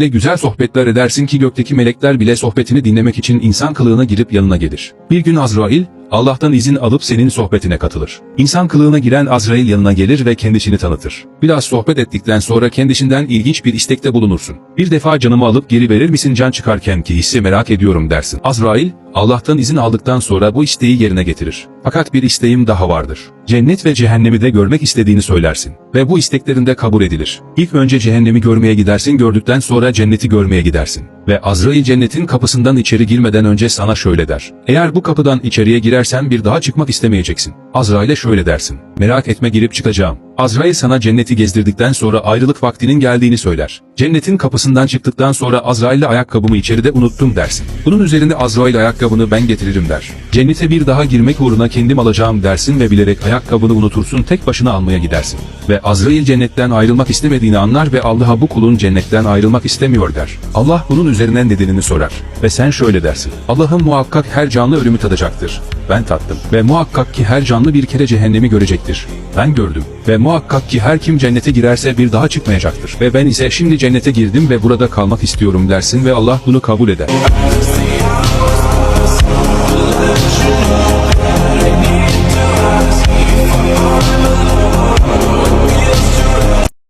Ne güzel sohbetler edersin ki gökteki melekler bile sohbetini dinlemek için insan kılığına girip yanına gelir. Bir gün Azrail, Allah'tan izin alıp senin sohbetine katılır. İnsan kılığına giren Azrail yanına gelir ve kendisini tanıtır. Biraz sohbet ettikten sonra kendisinden ilginç bir istekte bulunursun. Bir defa canımı alıp geri verir misin can çıkarken ki hissi merak ediyorum dersin. Azrail, Allah'tan izin aldıktan sonra bu isteği yerine getirir. Fakat bir isteğim daha vardır. Cennet ve cehennemi de görmek istediğini söylersin. Ve bu isteklerinde kabul edilir. İlk önce cehennemi görmeye gidersin gördükten sonra cenneti görmeye gidersin. Ve Azrail cennetin kapısından içeri girmeden önce sana şöyle der. Eğer bu kapıdan içeriye girersen bir daha çıkmak istemeyeceksin. Azrail'e şöyle dersin. Merak etme girip çıkacağım. Azrail sana cenneti gezdirdikten sonra ayrılık vaktinin geldiğini söyler. Cennetin kapısından çıktıktan sonra Azrail'le ayakkabımı içeride unuttum dersin. Bunun üzerine Azrail ayakkabını ben getiririm der. Cennete bir daha girmek uğruna kendim alacağım dersin ve bilerek ayakkabını unutursun tek başına almaya gidersin. Ve Azrail cennetten ayrılmak istemediğini anlar ve Allah'a bu kulun cennetten ayrılmak istemiyor der. Allah bunun üzerine nedenini sorar. Ve sen şöyle dersin. Allah'ım muhakkak her canlı ölümü tadacaktır. Ben tattım. Ve muhakkak ki her canlı bir kere cehennemi görecektir. Ben gördüm. Ve muhakkak ki her kim cennete girerse bir daha çıkmayacaktır. Ve ben ise şimdi cennete girdim ve burada kalmak istiyorum dersin ve Allah bunu kabul eder.